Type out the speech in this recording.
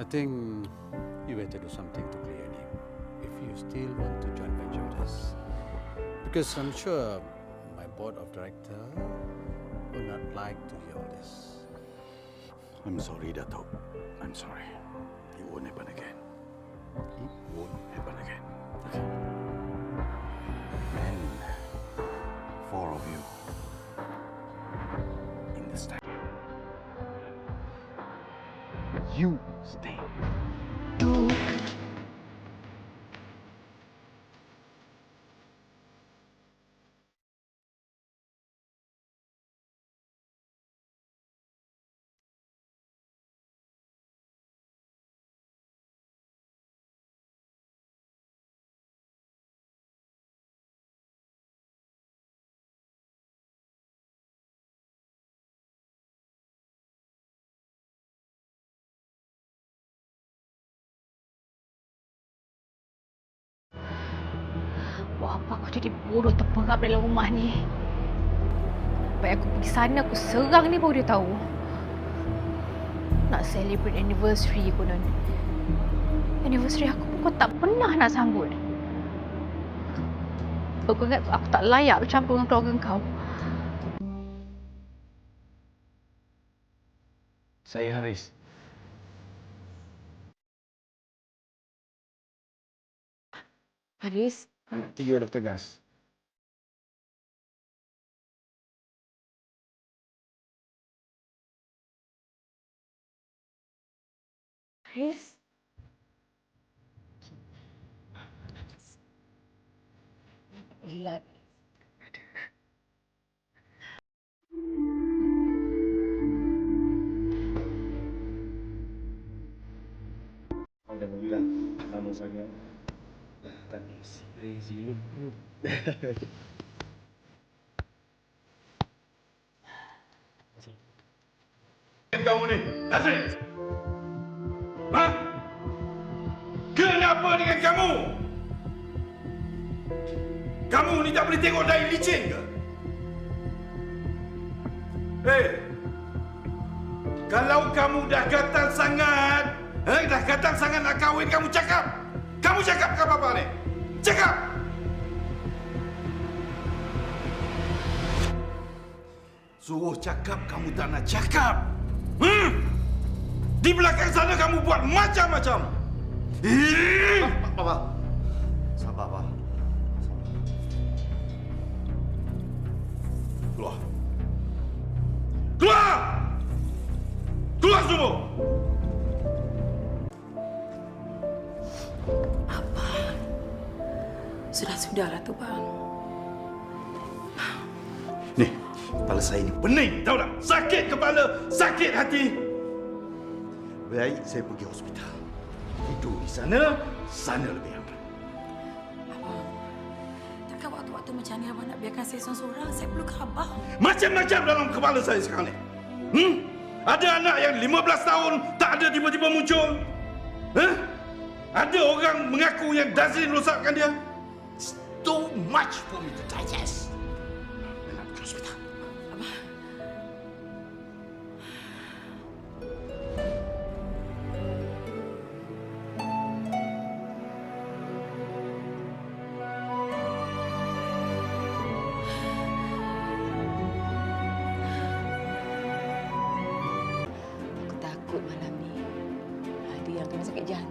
I think you better do something to clear name if you still want to join with us. Because I'm sure my board of director would not like to hear all this. I'm sorry, Dato. I'm sorry. you stand. Buat apa aku jadi bodoh terperap dalam rumah ni? Baik aku pergi sana aku serang ni baru dia tahu. Nak celebrate anniversary konon. Anniversary aku pun kau tak pernah nak sambut. Aku ingat aku tak layak bercampur dengan keluarga kau. Saya Haris. Haris, Tiga Dr. Gas. Haris. Gila. Alhamdulillah. Lama sangat. Tadi si Rezi. Kamu ni, Nasir! Ha? Kenapa dengan kamu? Kamu ni tak boleh tengok dari licin ke? Hei! Kalau kamu dah gatal sangat, eh, dah gatal sangat nak kahwin, kamu cakap. Kamu cakap ke apa ni? Cakap! Suruh cakap, kamu tak nak cakap. Hmm? Di belakang sana kamu buat macam-macam. Papa. Sabar, Pak. Keluar. Keluar! Keluar semua! Sudah-sudahlah tu bang. Ni, kepala saya ni pening, tahu tak? Sakit kepala, sakit hati. Baik, saya pergi hospital. Tidur di sana, sana lebih aman. Abang, takkan waktu-waktu macam ni abang nak biarkan saya seorang-seorang? Saya perlu khabar. Macam-macam dalam kepala saya sekarang ni. Hmm? Ada anak yang 15 tahun tak ada tiba-tiba muncul. Huh? Ada orang mengaku yang Dazrin rosakkan dia. Much for me to digest. Aku takut malam ni. Ada yang kena sakit jantung.